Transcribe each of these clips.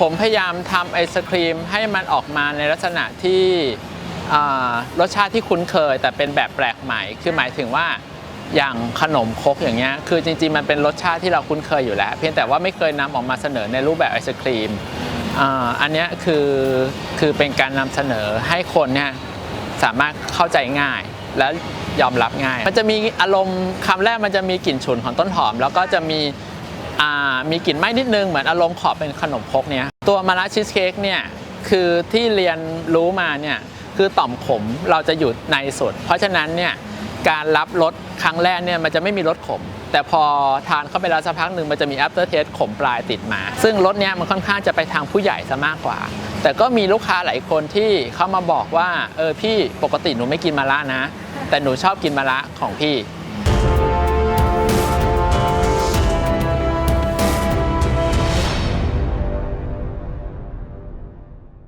ผมพยายามทำไอศครีมให้มันออกมาในลักษณะที่รสชาติที่คุ้นเคย แต่เป็นแบบแปลกใหม่ คือหมายถึงว่าอย่างขนมครกอย่างเงี้ยคือจริงๆมันเป็นรสชาติที่เราคุ้นเคยอยู่แล้ว เพียงแต่ว่าไม่เคยนำออกมาเสนอในรูปแบบไอศครีมอันนี้คือคือเป็นการนำเสนอให้คนเนี่ยสามารถเข้าใจง่ายและยอมรับง่าย มันจะมีอารมณ์คำแรกมันจะมีกลิ่นฉุนของต้นหอม แล้วก็จะมี มีกลิ่นไหม้นิดนึงเหมือนอารมณ์ขอบเป็นขนมครกเนี้ยตัวมาลาชีสเค้กเนี่ยคือที่เรียนรู้มาเนี่ยคือต่อมขมเราจะอยู่ในสุด เพราะฉะนั้นเนี่ยการรับรสครั้งแรกเนี่ยมันจะไม่มีรสขม แต่พอทานเข้าไปแล้วสักพักหนึ่งมันจะมี after taste ขมปลายติดมา ซึ่งรสเนี้ยมันค่อนข้างจะไปทางผู้ใหญ่ซะมากกว่า แต่ก็มีลูกค้าหลายคนที่เข้ามาบอกว่าเออพี่ปกติหนูไม่กินมะระนะ แต่หนูชอบกินมะระของพี่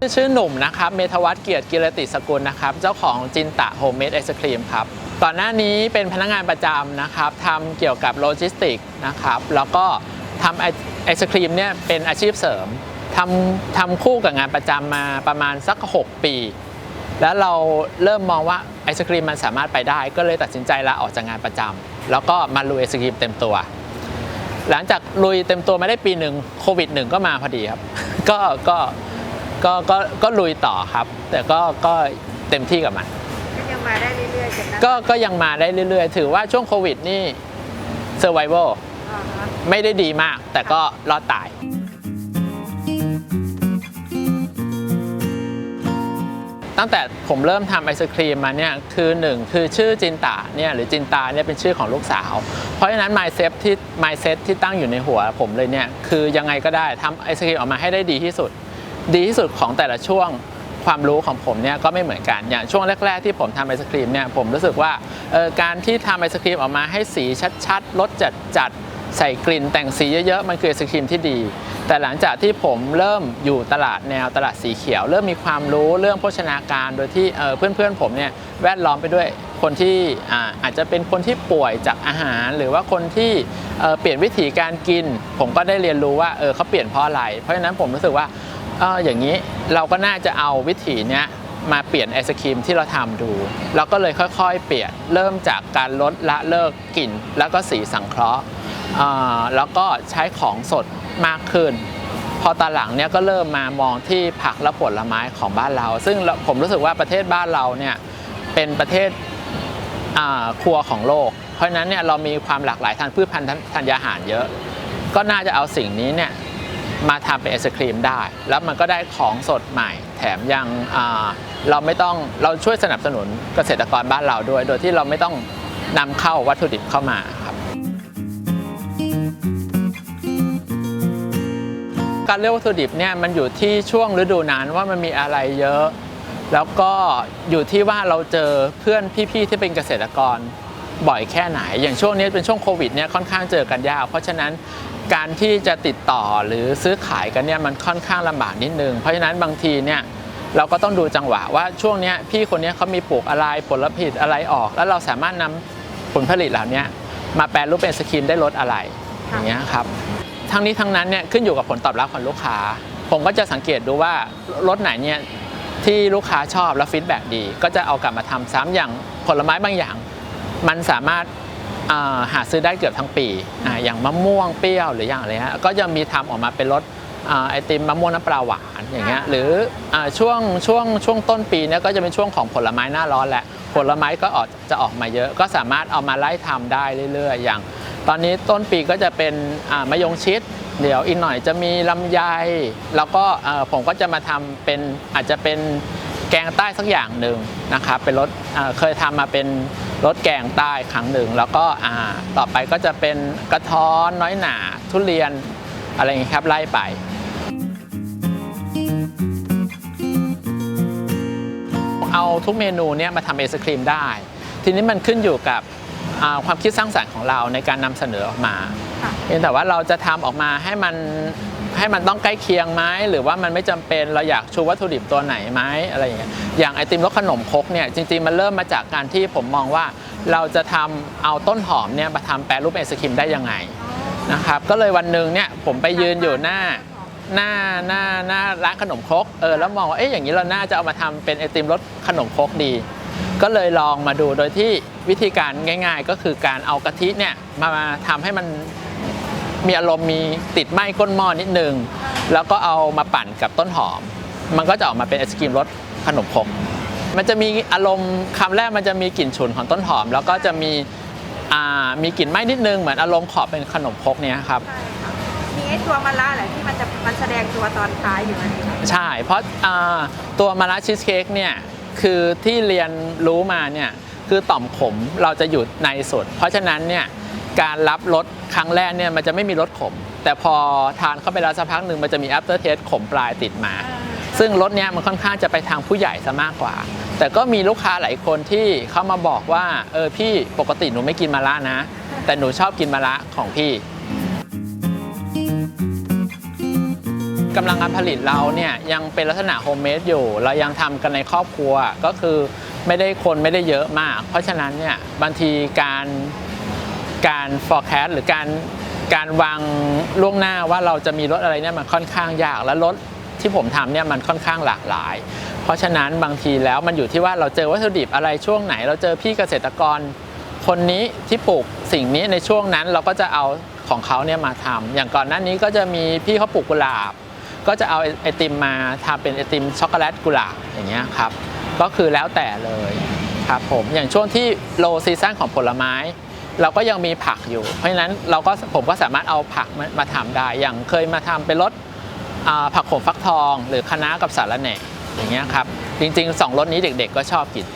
ชื่อหนุ่มนะครับเมธวัฒน์เกียรติกิรติสกุลนะครับ เจ้าของจินตะโฮมเมดไอศครีมครับก่อนหน้านี้เป็นพนักงานประจำนะครับทำเกี่ยวกับโลจิสติกนะครับแล้วก็ทำไอไอศครีมเนี่ยเป็นอาชีพเสริมทำทำคู่กับงานประจำมาประมาณสัก 6 ปี แล้วเราเริ่มมองว่าไอศครีมมันสามารถไปได้ ก็เลยตัดสินใจลาออกจากงานประจำแล้วก็มาลุยไอศครีมเต็มตัว หลังจากลุยเต็มตัวมาได้ปีหนึ่งโควิดหนึ่งก็มาพอดีครับ ก็ก็ ก็ก็ก็ลุยต่อครับ แต่ก็ก็เต็มที่กับมัน ก็ยังมาได้เรื่อยๆจนนะก็ก็ยังมาได้เรื่อยๆ ถือว่าช่วงโควิดนี่เซอร์ไวเวลอ่าฮะไม่ได้ดีมาก แต่ก็รอดตาย ตั้งแต่ผมเริ่มทำไอศครีมมาเนี่ยคือหนึ่งคือชื่อจินตาเนี่ยหรือจินตาเนี่ยเป็นชื่อของลูกสาว เพราะฉะนั้น mindset ที่ mindset ที่ตั้งอยู่ในหัวผมเลยเนี่ยคือยังไงก็ได้ทำไอศครีมออกมาให้ได้ดีที่สุด ดีที่สุดของแต่ละช่วงความรู้ของผมเนี่ยก็ไม่เหมือนกันอย่างช่วงแรก ๆ ที่ผมทำไอศครีมเนี่ยผมรู้สึกว่าการที่ทำไอศครีมออกมาให้สีชัดๆรสจัดๆใส่กลิ่นแต่งสีเยอะๆมันคือไอศครีมที่ดี แต่หลังจากที่ผมเริ่มอยู่ตลาดแนวตลาดสีเขียว เริ่มมีความรู้เรื่องโภชนาการโดยที่เพื่อนๆผมเนี่ยแวดล้อมไปด้วยคนที่อาจจะเป็นคนที่ป่วยจากอาหาร หรือว่าคนที่เอ่อเปลี่ยนวิถีการกิน ผมก็ได้เรียนรู้ว่าเออเขาเปลี่ยนเพราะอะไร เพราะฉะนั้นผมรู้สึกว่า เอออย่างนี้เราก็น่าจะเอาวิถีเนี้ยมาเปลี่ยนไอศครีมที่เราทำดูเราก็เลยค่อยๆ เปลี่ยนเริ่มจากการลดละเลิกกลิ่น แล้วก็สีสังเคราะห์แล้วก็ใช้ของสดมากขึ้น พอตอนหลังเนี่ยก็เริ่มมามองที่ผักและผลไม้ของบ้านเรา ซึ่งผมรู้สึกว่าประเทศบ้านเราเนี่ยเป็นประเทศครัวของโลก เพราะฉะนั้นเนี่ยเรามีความหลากหลายทางพืชพันธุ์ธัญญาหารเยอะ ก็น่าจะเอาสิ่งนี้เนี่ย มาทำเป็นไอศครีมได้ แล้วมันก็ได้ของสดใหม่ แถมยังเราไม่ต้องเราช่วยสนับสนุนเกษตรกรบ้านเราด้วย โดยที่เราไม่ต้องนำเข้าวัตถุดิบเข้ามาครับการเลือกวัตถุดิบเนี่ยมันอยู่ที่ช่วงฤดูนั้นว่ามันมีอะไรเยอะ แล้วก็อยู่ที่ว่าเราเจอเพื่อนพี่ๆที่เป็นเกษตรกรบ่อยแค่ไหน อย่างช่วงนี้เป็นช่วงโควิดเนี่ยค่อนข้างเจอกันยาก เพราะฉะนั้น การที่จะติดต่อหรือซื้อขายกันเนี่ยมันค่อนข้างลำบากนิดนึง เพราะฉะนั้นบางทีเนี่ยเราก็ต้องดูจังหวะว่าช่วงนี้พี่คนนี้เขามีปลูกอะไรผลผลิตอะไรออก แล้วเราสามารถนำผลผลิตเหล่านี้มาแปลรูปเป็นสกรีมได้ลดอะไรอย่างเงี้ยครับทั้งนี้ทั้งนั้นเนี่ยขึ้นอยู่กับผลตอบรับของลูกค้า ผมก็จะสังเกตดูว่ารถไหนเนี่ยที่ลูกค้าชอบแล้วฟีดแบ็ดี ก็จะเอากลับมาทำซ้ำอย่างผลไม้บางอย่าง มันสามารถ หาซื้อได้เกือบทั้งปีออย่างมะม่วงเปรี้ยวหรืออย่างอะไรฮะก็จะมีทำออกมาเป็นรสไอติมมะม่วงน้ำปลาหวานอย่างเงี้ยหรืออช่วงช่วงช่วงต้นปีเนี่ยก็จะเป็นช่วงของผลไม้หน้าร้อนแหละผลไม้ก็ออกจะออกมาเยอะ ก็สามารถเอามาไล่ทำได้เรื่อย ๆ อย่าง ตอนนี้ต้นปีก็จะเป็นมะยงชิดเดี๋ยวอีกหน่อยจะมีลำไย แล้วก็ผมก็จะมาทำเป็นอาจจะเป็นแกงใต้สักอย่างหนึ่งนะครับเป็นรสเอ่อเคยทำมาเป็น รสแกงใต้ครั้งหนึ่ง แล้วก็อ่าต่อไปก็จะเป็นกระท้อนน้อยหนาทุเรียนอะไรอย่างนี้ยครับไล่ไปเอาทุกเมนูเนี่ยมาทำไอศครีมได้ ทีนี้มันขึ้นอยู่กับอ่าความคิดสร้างสรรค์ของเราในการนำเสนอออกมาค่ะเพียงแต่ว่าเราจะทำออกมาให้มัน ให้มันต้องใกล้เคียงไหมหรือว่ามันไม่จำเป็นเราอยากชูวัตถุดิบตัวไหนไหมอะไรอย่างเงี้ยอย่างไอติมรสขนมครกเนี่ยจริงๆมันเริ่มมาจากการที่ผมมองว่าเราจะทำเอาต้นหอมเนี่ยมาทำแปรรูปไอศครีมได้ยังไงนะครับก็เลยวันหนึ่งเนี่ยผมไปยืนอยู่หน้าหน้าหน้าหน้าร้านขนมครกเออแล้วมองว่าเอ๊ะอย่างนี้เราน่าจะเอามาทำเป็นไอติมรสขนมครกดี ก็เลยลองมาดูโดยที่วิธีการง่าย ๆ ก็คือการเอากะทิเนี่ยมามาทำให้มัน มีอารมณ์มีติดไหม้ก้นหม้อนิดนึง แล้วก็เอามาปั่นกับต้นหอม มันก็จะออกมาเป็นไอศกรีมรสขนมครกมันจะมีอารมณ์คำแรกมันจะมีกลิ่นฉุนของต้นหอม แล้วก็จะมีอ่ามีกลิ่นไหม้นิดนึงเหมือนอารมณ์ขอบเป็นขนมครกเนี้ยครับใช่ค่ะมีไอ้ตัวมะระแหละที่มันจะมันแสดงตัวตอนท้ายอยู่นั่นเองใช่ เพราะอ่าตัวมาราชีสเค้กเนี่ยคือที่เรียนรู้มาเนี่ยคือต่อมขมเราจะอยู่ในสุด เพราะฉะนั้นเนี่ย การรับรสครั้งแรกเนี่ยมันจะไม่มีรสขม แต่พอทานเข้าไปแล้วสักพักหนึ่งมันจะมี after taste ขมปลายติดมา ซึ่งรสเนี้ยมันค่อนข้างจะไปทางผู้ใหญ่ซะมากกว่า แต่ก็มีลูกค้าหลายคนที่เข้ามาบอกว่าเออพี่ปกติหนูไม่กินมะระนะ แต่หนูชอบกินมะระของพี่กำลังการผลิตเราเนี่ยยังเป็นลักษณะโฮมเมดอยู่ เรายังทำกันในครอบครัวก็คือไม่ได้คนไม่ได้เยอะมาก เพราะฉะนั้นเนี่ยบางทีการ การ forecast หรือการการวางล่วงหน้าว่าเราจะมีรถอะไรเนี่ยมันค่อนข้างยากและรถที่ผมทำเนี่ยมันค่อนข้างหลากหลาย เพราะฉะนั้นบางทีแล้วมันอยู่ที่ว่าเราเจอวัตถุดิบอะไรช่วงไหน เราเจอพี่เกษตรกร คนนี้ที่ปลูกสิ่งนี้ในช่วงนั้นเราก็จะเอาของเขาเนี่ยมาทำอย่างก่อนหน้านี้ก็จะมีพี่เขาปลูกกุหลาบ ก็จะเอาไอติมมาทำเป็นไอติมช็อกโกแลตกุหลาบอย่างเงี้ยครับก็คือแล้วแต่เลยครับผมอย่างช่วงที่โลซีซั่นของผลไม้ เราก็ยังมีผักอยู่ เพราะฉะนั้นเราก็ผมก็สามารถเอาผักมามาทำได้ อย่างเคยมาทำเป็นรสผักโขมฟักทอง หรือคะน้ากับสาระแหน่อย่างเงี้ยครับ จริงๆสองรสนี้เด็กๆ ก็ชอบกิน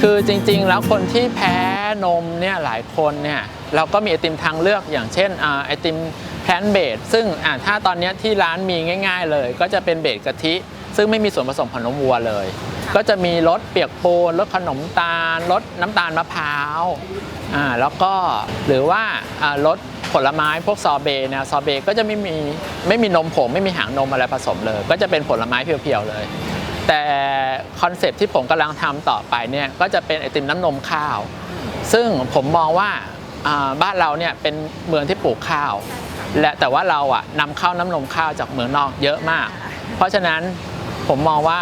คือจริงๆ แล้วคนที่แพ้นมเนี่ยหลายคนเนี่ยเราก็มีไอติมทางเลือกอย่างเช่นอไอติมแพลนเบดซึ่งถ้าตอนนี้ที่ร้านมีง่าย ๆ เลย ก็จะเป็นเบดกะทิ ซึ่งไม่มีส่วนผสมของนมวัวเลย ก็จะมีรสเปียกปูนรสขนมตาลรสน้ำตาลมะพร้าวอ่าแล้วก็หรือว่ารสผลไม้พวกซอเบต์นะซอเบก็จะไม่มีไม่มีนมผงไม่มีหางนมอะไรผสมเลย ก็จะเป็นผลไม้เพียวๆเลย แต่คอนเซปที่ผมกำลังทำต่อไปเนี่ยก็จะเป็นไอติมน้ำนมข้าว ซึ่งผมมองว่าบ้านเราเนี่ยเป็นเมืองที่ปลูกข้าว และแต่ว่าเราอะนำข้าวน้ำนมข้าวจากเมืองนอกเยอะมาก เพราะฉะนั้นผมมองว่า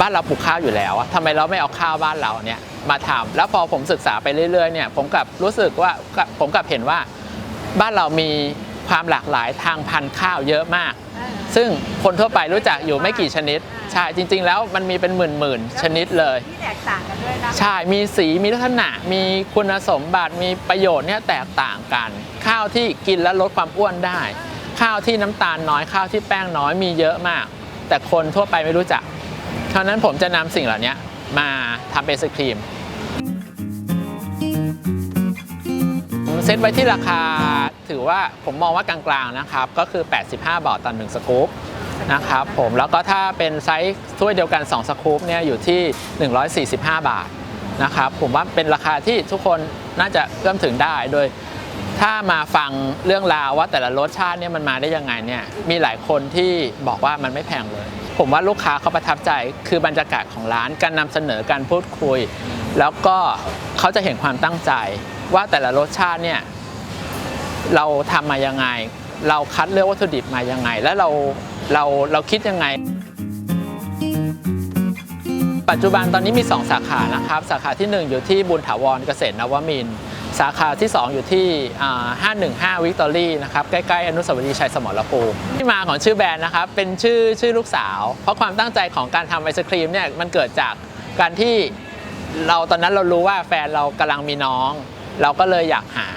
บ้านเราปลูกข้าวอยู่แล้วอะทำไมเราไม่เอาข้าวบ้านเราเนี่ยมาทำแล้วพอผมศึกษาไปเรื่อยๆเนี่ยผมกลับรู้สึกว่าผมกลับเห็นว่าบ้านเรามีความหลากหลายทางพันธุ์ข้าวเยอะมาก ซึ่งคนทั่วไปรู้จักอยู่ไม่กี่ชนิด ใช่จริง ๆ แล้วมันมีเป็นหมื่นๆชนิดเลยที่แตกต่างกันด้วยนะใช่มีสีมีลักษณะ มีคุณสมบัติมีประโยชน์เนี่ยแตกต่างกัน ข้าวที่กินแล้วลดความอ้วนได้ ข้าวที่น้ำตาลน้อยข้าวที่แป้งน้อยมีเยอะมาก แต่คนทั่วไปไม่รู้จัก เพราะฉะนั้นผมจะนำสิ่งเหล่านี้มาทำเป็นไอศครีมเซตไว้ที่ราคาถือว่าผมมองว่ากลางๆนะครับ ก็คือ 85 บาทต่อ1สกู๊ปนะครับผมแล้วก็ถ้าเป็นไซส์ถ้วยเดียวกัน 2 สกู๊ปเนี่ยอยู่ที่ 145 บาทนะครับผมว่าเป็นราคาที่ทุกคนน่าจะเอื้อมถึงได้โดย ถ้ามาฟังเรื่องราวว่าแต่ละรสชาติเนี่ยมันมาได้ยังไงเนี่ยมีหลายคนที่บอกว่ามันไม่แพงเลย ผมว่าลูกค้าเขาประทับใจคือบรรยากาศของร้านการนำเสนอการพูดคุย แล้วก็เขาจะเห็นความตั้งใจ ว่าแต่ละรสชาติเนี่ยเราทำมายังไง เราคัดเลือกวัตถุดิบมายังไง แล้วเราเราเราคิดยังไง ปัจจุบันตอนนี้มี 2 สาขานะครับ สาขาที่ 1 อยู่ที่บุญถาวรเกษตรนวมินทร์ สาขาที่ 2 อยู่ที่ 515วิกตอรี่นะครับ ใกล้ๆ อนุสาวรีย์ชัยสมรภูมิที่มาของชื่อแบรนด์นะครับ เป็นชื่อชื่อลูกสาว เพราะความตั้งใจของการทำไอศครีมเนี่ย มันเกิดจากการที่เราตอนนั้นเรารู้ว่าแฟนเรากำลังมีน้อง เราก็เลยอยากหา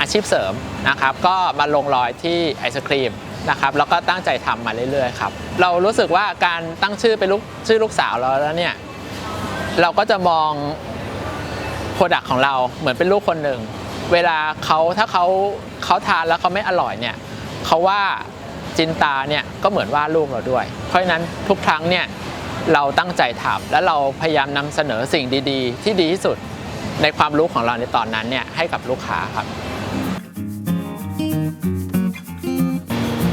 อาชีพเสริมนะครับ ก็มาลงรอยที่ไอศครีมนะครับแล้วก็ตั้งใจทำมาเรื่อยๆครับ เรารู้สึกว่าการตั้งชื่อเป็นลูกชื่อลูกสาวเราแล้วเนี่ย เราก็จะมอง โปรดักของเราเหมือนเป็นลูกคนหนึ่ง เวลาเขาถ้าเขาเขาทานแล้วเขาไม่อร่อยเนี่ยเขาว่าจินตาเนี่ยก็เหมือนว่าลูกเราด้วย เพราะฉะนั้นทุกครั้งเนี่ยเราตั้งใจทำและเราพยายามนำเสนอสิ่งดีๆ ที่ดีที่สุดในความรู้ของเราในตอนนั้นเนี่ยให้กับลูกค้าครับ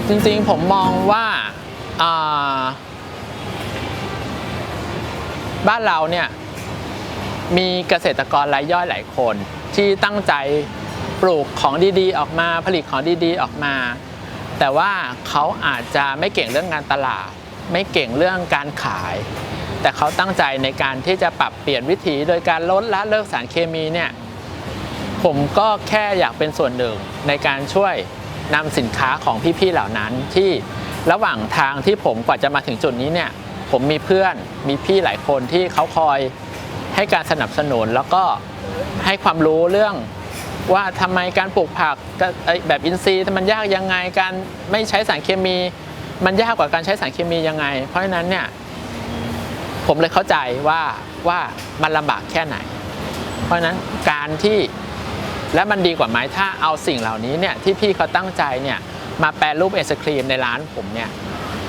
จริงๆผมมองว่าอ่าบ้านเราเนี่ย มีเกษตรกรรายย่อยหลายคน ที่ตั้งใจปลูกของดีๆ ออกมาผลิตของดีๆ ออกมา แต่ว่าเขาอาจจะไม่เก่งเรื่องงานตลาด ไม่เก่งเรื่องการขาย แต่เขาตั้งใจในการที่จะปรับเปลี่ยนวิถีโดยการลดละเลิกสารเคมีเนี่ยผมก็แค่อยากเป็นส่วนหนึ่งในการช่วยนำสินค้าของพี่ๆเหล่านั้นที่ระหว่างทางที่ผมกว่าจะมาถึงจุดนี้เนี่ยผมมีเพื่อนมีพี่หลายคนที่เขาคอย ให้การสนับสนุนแล้วก็ให้ความรู้เรื่องว่าทำไมการปลูกผักแบบอินทรีย์มันยากยังไงการไม่ใช้สารเคมี มันยากกว่าการใช้สารเคมียังไง เพราะฉะนั้นเนี่ยผมเลยเข้าใจว่าว่ามันลำบากแค่ไหน เพราะฉะนั้นการที่และมันดีกว่าไหมถ้าเอาสิ่งเหล่านี้เนี่ยที่พี่เขาตั้งใจเนี่ยมาแปรรูปไอศครีมในร้านผมเนี่ย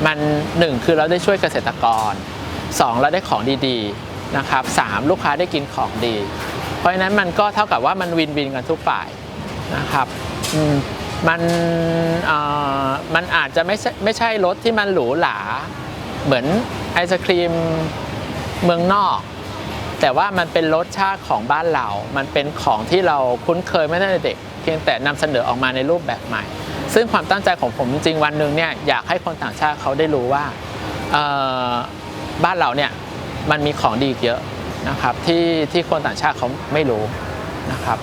มันหนึ่งคือเราได้ช่วยเกษตรกรสองเราได้ของดีๆ นะครับสามลูกค้าได้กินของดี เพราะฉะนั้นมันก็เท่ากับว่ามันวินวินกันทุกฝ่ายนะครับมันมันอาจจะไม่ใช่ไม่ใช่รถที่มันหรูหราเหมือนไอศครีมเมืองนอก แต่ว่ามันเป็นรสชาติของบ้านเรา มันเป็นของที่เราคุ้นเคยไมาตั้งแต่เด็ก เพียงแต่นำเสนอออกมาในรูปแบบใหม่ ซึ่งความตั้งใจของผมจริงวันหนึ่งเนี่ยอยากให้คนต่างชาติเขาได้รู้ว่าบ้านเราเนี่ย มันมีของดีอีกเยอะนะครับที่ที่คนต่างชาติเขาไม่รู้นะครับ